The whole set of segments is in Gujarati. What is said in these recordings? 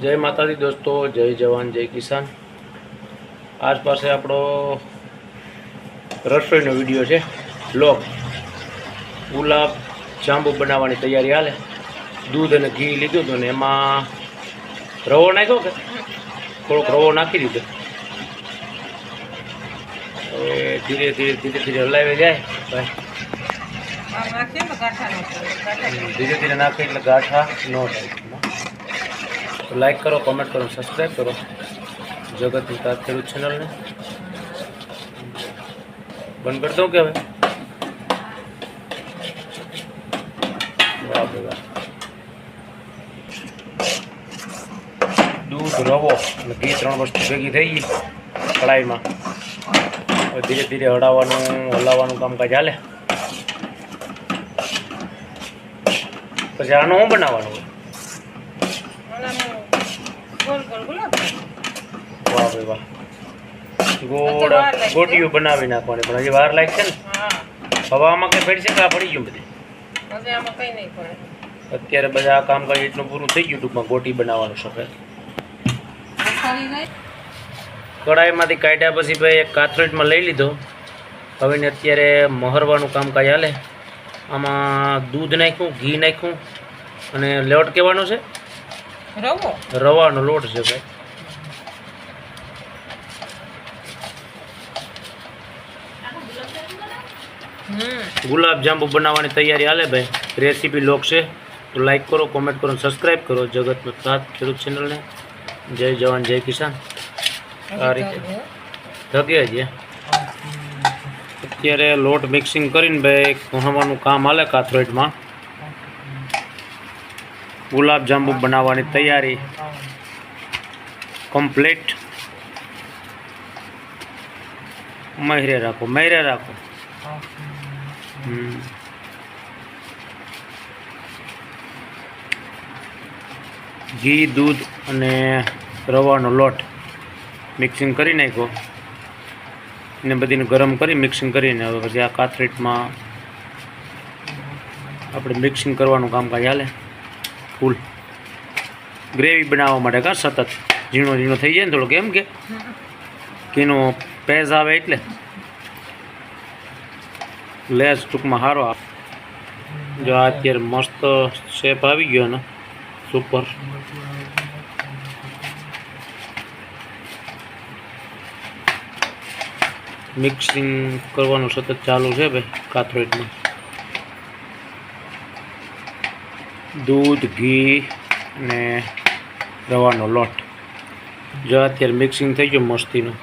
જય માતાજી દોસ્તો જય જવાન જય કિસાન. આજ પાસે આપણો રસોઈનો વીડિયો છે. લોક ગુલાબ જાંબુ બનાવવાની તૈયારી હાલે. દૂધ અને ઘી લીધું હતું ને એમાં રવો નાખ્યો કે? થોડોક રવો નાખી દીધો. હવે ધીરે ધીરે ધીરે ધીરે હલાવી જાય. ભાઈ. ધીરે ધીરે નાખે એટલે ગાંઠા ન થાય. તો લાઈક કરો કોમેન્ટ કરો સબસ્ક્રાઈબ કરો. જગત વિકાસ ખેડૂત ચેનલને બંધ કરી દઉં કે હવે? બરાબર દૂધ, રવો અને ઘી ત્રણ વસ્તુ ભેગી થઈ ગઈ કડાઈમાં હવે ધીરે ધીરે હડાવવાનું હલાવવાનું કામકાજ હાલે. પછી આનું શું બનાવવાનું હોય ઓલામાં ગોળ ગોળ ગુલાબ ભાઈ ગોળ ગોટીઓ બનાવી નાખવાની પણ હજી વાર લાગશે ને? હવામાં કંઈ પડી છે કે આ પડી ગયું બધી? કઈ અત્યારે બધા આ કામકાજ એટલું પૂરું થઈ ગયું ટૂંકમાં ગોટી બનાવવાનું શકે કડાઈમાંથી કાઢ્યા પછી ભાઈ એક કાથરેટમાં લઈ લીધો. હવે ને અત્યારે મહરવાનું કામકાજ હાલે. આમાં દૂધ નાખ્યું ઘી નાખ્યું અને લોટ કહેવાનો છે? રવાનો લોટ છે ભાઈ. ગુલાબ જાંબુ બનાવવાની તૈયારી હાલે ભાઈ. રેસીપી લોક છે. તો લાઈક કરો કોમેન્ટ કરો સબસ્ક્રાઈબ કરો. જગતનો સાથ ખેડૂત ચેનલને જય જવાન જય કિસાન. આ રીતે. થકી છે અત્યારે લોટ મિક્સિંગ કરીને ભાઈ ઘણવાનું કામ હાલે કાથરોઈટમાં ગુલાબ જાંબુ બનાવવાની તૈયારી. કમ્પ્લીટ મહેરે રાખો મહેરે રાખો. ઘી દૂધ અને રવાનો લોટ મિક્સિંગ કરી નાખ્યો. ને બધીને ગરમ કરી મિક્સિંગ કરીને હવે પછી આ કાથરેટમાં આપણે મિક્સિંગ કરવાનું કામકાજ હાલે. ફૂલ. ગ્રેવી બનાવવા માટે કા સતત ઝીણો ઝીણો થઈ જાય ને થોડુંક એમ કે? કીનો પેઝ આવે એટલે? લેસ ટૂંકમાં સારો જો આ અત્યારે મસ્ત શેપ આવી ગયો ને સુપર મિક્સિંગ કરવાનું સતત ચાલુ છે ભાઈ કાથરોઈટમાં દૂધ, ઘી અને રવાનો લોટ. જો અત્યારે મિક્સિંગ થઈ ગયું મસ્તીનું.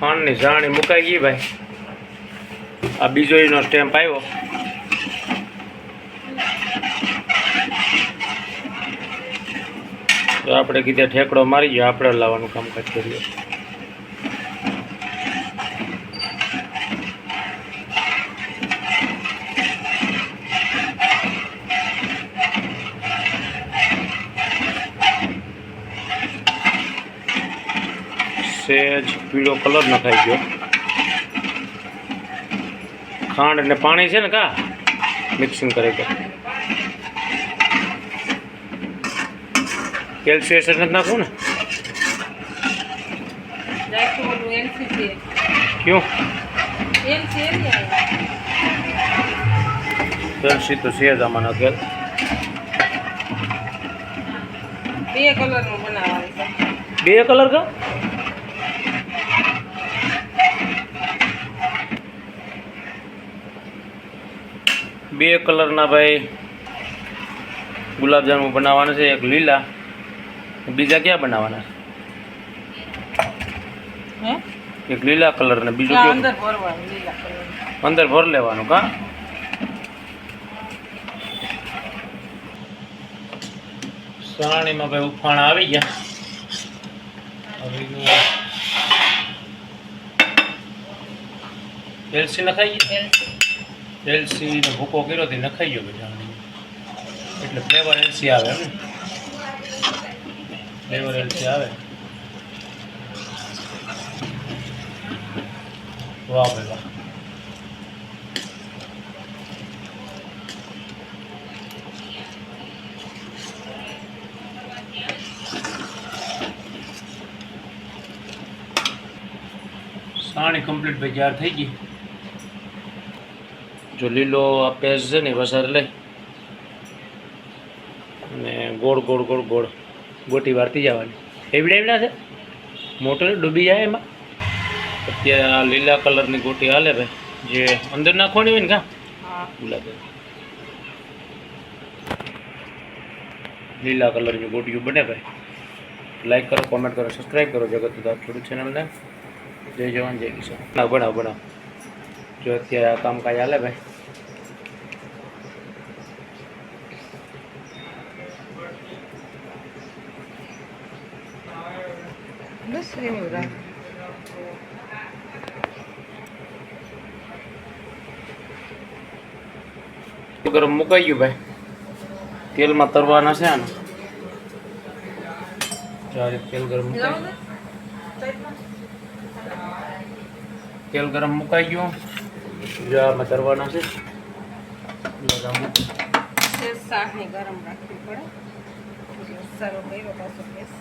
ખાંડની જાણી મુકાઈ ગઈ ભાઈ. આ બીજો એનો સ્ટેમ્પ આવ્યો તો આપણે કીધે ઠેકડો મારી ગયો, આપણે લાવવાનું કામકાજ કરીએ. સેજ પીળો કલર નખાઈ ગયો. ખાંડ અને પાણી છે ને કા? મિક્સિંગ કરે તો કેલ્શિયસ નથી નાખવું ને? ક્યું? કેલ્શી તો છે જ આમાં બે કલરનું બનાવવાનું બે કલર કા? બે કલરના ભાઈ ગુલાબજાંબુ બનાવવાના છે એક લીલા. બીજા ક્યાં બનાવવાના? હે? છે એક લીલા કલર ને બીજું અંદર અંદર ભર લેવાનું કા? સાણીમાં ભાઈ ઉફાણ આવી ગયા. હવે એલસી નખાઈ ગઈ એલસી. એલસીનો ભૂકો કર્યો તે નખાઈ ગયો બધા એટલે ફ્લેવર એલસી આવે એમ ફ્લેવર એલસી આવે. વાહ ભાઈ વાહ. સાણી કમ્પ્લીટ ભાઈ તૈયાર થઈ ગઈ. જો લીલો આ પેસ છે ને વસાર લઈ. અને ગોળ ગોળ ગોળ ગોળ. ગોટી વાળતી જવાની. એવડા એવડા છે? મોટર ડૂબી જાય એમાં? અત્યારે આ લીલા કલરની ગોટી હાલે ભાઈ. જે અંદર નાખવાની હોય ને કા? ગુલાબી લીલા કલરની ગોટીઓ બને ભાઈ. લાઈક કરો કોમેન્ટ કરો સબસ્ક્રાઈબ કરો. જગત દાદ ખેડૂત ચેનલને જય જવાન જય કિસાન. બનાવ બનાવ બનાવ જો અત્યારે આ કામકાજ હાલે ભાઈ. બસ એવું રાખ ગરમ મુકાઈ ગયું ભાઈ. તેલમાં તરવાના છે આને. જો તેલ ગરમ મુકાઈ તેલ ગરમ મુકાઈ ગયું. જો આમાં તરવાના છે. લગાવું શાકની ગરમ રાખવી પડે. સારો કર્યો પાછો ગેસ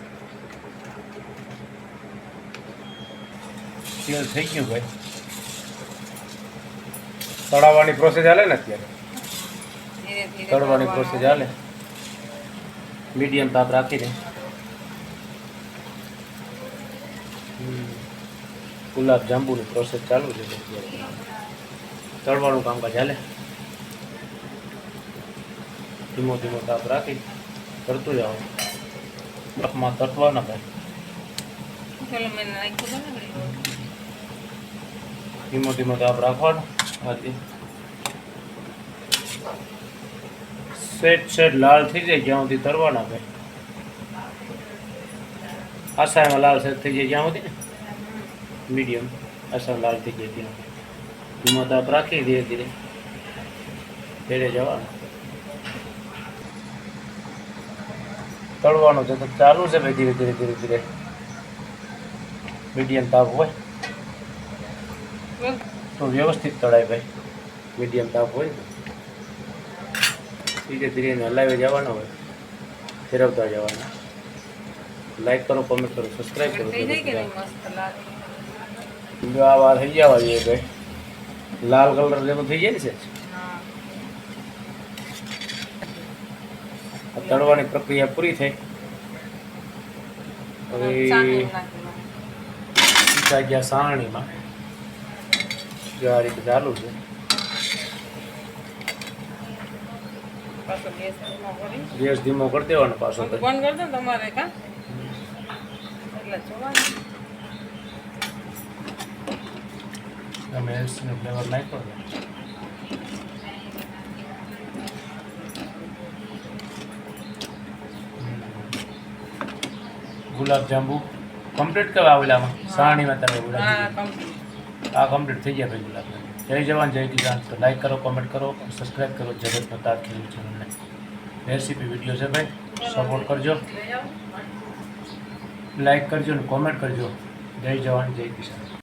તેલ થઈ ગયું ભાઈ. તળાવવાની પ્રોસેસ ચાલે ને અત્યારે? તળવાની. પ્રોસેસ ચાલે. મીડિયમ તાપ રાખી દે. ગુલાબ જાંબુની પ્રોસેસ ચાલુ છે. અત્યારે તળવાનું કામકાજ હાલે. ધીમો ધીમો તાપ રાખી કરતું જાઓ. તાપમાં તટવાના ભાઈ. ધીમો ધીમો તાપ રાખવાનો. સેટ સેટ લાલ થઈ જાય જ્યાં સુધી તરવાના ભાઈ આસામાં લાલ થઈ જાય જ્યાં સુધી મીડિયમ. આસામ લાલ થઈ જાય ત્યાં ધીમો તાપ રાખી ધીરે ધીરે ધીરે જવાનું તળવાનું છે તો ચાલુ છે ભાઈ ધીરે ધીરે ધીરે ધીરે. મીડિયમ તાપ હોય. તો વ્યવસ્થિત તળાય ભાઈ. મીડિયમ તાપ હોય. ધીરે ધીરે એને હલાવી જવાના હોય. ફેરવતા જવાના. લાઈક કરો કોમેન્ટ કરો સબસ્ક્રાઈબ કરો. આ વાર થઈ જવા જોઈએ ભાઈ. લાલ કલર જેવો થઈ જાય ને છે? તળવાની પ્રક્રિયા પૂરી થઈ. હવે. સીધા ગયા સારણીમાં જો આ રીતે ચાલુ છે. ગેસ ધીમો કરી. ગેસ ધીમો કરી દેવાનો પાછો બંધ કરી દો તમારે કા? એટલે જોવાનું. તમે એલસીનો ફ્લેવર નાખ્યો ને ગુલાબ જાંબુ. કમ્પ્લીટ કરવા આવેલામાં સાણીમાં તમે ગુલાબ આ કમ્પ્લીટ થઈ ગયા ભાઈ ગુલાબ જય જવાન જય કિસાન. તો લાઈક કરો કોમેન્ટ કરો સબસ્ક્રાઈબ કરો જગત તાજ ખેડૂત ચેનલને રેસીપી વીડિયો છે ભાઈ. સપોર્ટ કરજો. લાઈક કરજો ને કોમેન્ટ કરજો. જય જવાન જય કિસાન.